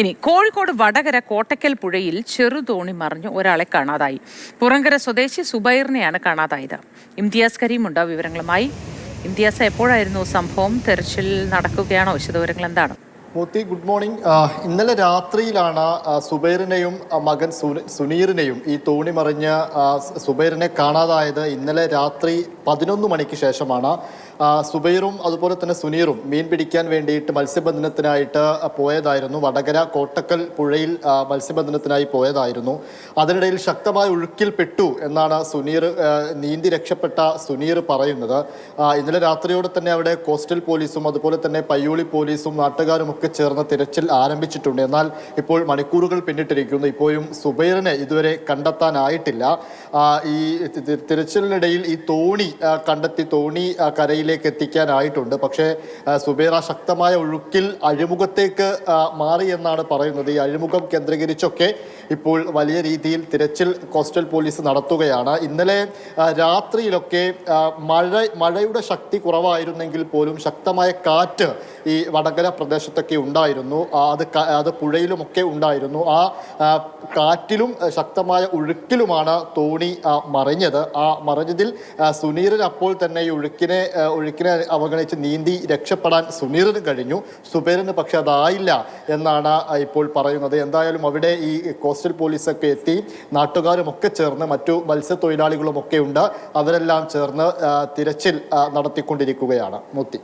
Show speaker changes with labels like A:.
A: ഇനി കോഴിക്കോട് വടകര കോട്ടക്കൽ പുഴയിൽ ചെറുതോണി മറിഞ്ഞ് ഒരാളെ കാണാതായി. പുറങ്കര സ്വദേശി സുബൈറിനെയാണ് കാണാതായത്. ഇംതിയാസ് കരീമുണ്ട് വിവരങ്ങളുമായി. ഇംതിയാസ് എപ്പോഴായിരുന്നു സംഭവം? തെരച്ചിൽ നടക്കുകയാണോ? വിശദവിവരങ്ങൾ എന്താണ്?
B: Murthy good morning. ഇന്നലെ രാത്രിയിലാണ് സുബൈറിനെയും മകൻ സുനീറിനെയും ഈ തോണി മറിഞ്ഞ് സുബൈറിനെ കാണാതായത്. ഇന്നലെ രാത്രി പതിനൊന്ന് മണിക്ക് ശേഷമാണ് സുബൈറും അതുപോലെ തന്നെ സുനീറും മീൻ പിടിക്കാൻ വേണ്ടിയിട്ട് മത്സ്യബന്ധനത്തിനായിട്ട് പോയതായിരുന്നു. വടകര കോട്ടക്കൽ പുഴയിൽ മത്സ്യബന്ധനത്തിനായി പോയതായിരുന്നു. അതിനിടയിൽ ശക്തമായ ഒഴുക്കിൽപ്പെട്ടു എന്നാണ് സുനീർ നീന്തി രക്ഷപ്പെട്ട സുനീർ പറയുന്നത്. ഇന്നലെ രാത്രിയോടെ തന്നെ അവിടെ കോസ്റ്റൽ പോലീസും അതുപോലെ തന്നെ പയ്യോളി പോലീസും നാട്ടുകാരുമൊക്കെ ചേർന്ന് തിരച്ചിൽ ആരംഭിച്ചിട്ടുണ്ട്. എന്നാൽ ഇപ്പോൾ മണിക്കൂറുകൾ പിന്നിട്ടിരിക്കുന്നു. ഇപ്പോഴും സുബൈറിനെ ഇതുവരെ കണ്ടെത്താനായിട്ടില്ല. ഈ തിരച്ചിലിനിടയിൽ ഈ തോണി കണ്ടെത്തി തോണി കരയിലേക്ക് എത്തിക്കാനായിട്ടുണ്ട്. പക്ഷേ സുബേറ ശക്തമായ ഒഴുക്കിൽ അഴിമുഖത്തേക്ക് മാറി എന്നാണ് പറയുന്നത്. ഈ അഴിമുഖം കേന്ദ്രീകരിച്ചൊക്കെ ഇപ്പോൾ വലിയ രീതിയിൽ തിരച്ചിൽ കോസ്റ്റൽ പോലീസ് നടത്തുകയാണ്. ഇന്നലെ രാത്രിയിലൊക്കെ മഴ മഴയുടെ ശക്തി കുറവായിരുന്നെങ്കിൽ പോലും ശക്തമായ കാറ്റ് ഈ വടകര പ്രദേശത്തൊക്കെ ഉണ്ടായിരുന്നു. അത് അത് പുഴയിലുമൊക്കെ ഉണ്ടായിരുന്നു. ആ കാറ്റിലും ശക്തമായ ഒഴുക്കിലുമാണ് തോണി മറിഞ്ഞത്. ആ മറിഞ്ഞതിൽ ആ, സുനീറിന് അപ്പോൾ തന്നെ ഈ ഒഴുക്കിനെ ഒഴുക്കിനെ അവഗണിച്ച് നീന്തി രക്ഷപ്പെടാൻ സുനീറിന് കഴിഞ്ഞു. സുബൈറിന് പക്ഷെ അതായില്ല എന്നാണ് ഇപ്പോൾ പറയുന്നത്. എന്തായാലും അവിടെ ഈ കോസ്റ്റൽ പോലീസൊക്കെ എത്തി. നാട്ടുകാരും ഒക്കെ ചേർന്ന് മറ്റു മത്സ്യത്തൊഴിലാളികളും ഒക്കെ ഉണ്ട്. അവരെല്ലാം ചേർന്ന് തിരച്ചിൽ നടത്തിക്കൊണ്ടിരിക്കുകയാണ്. മുത്തി.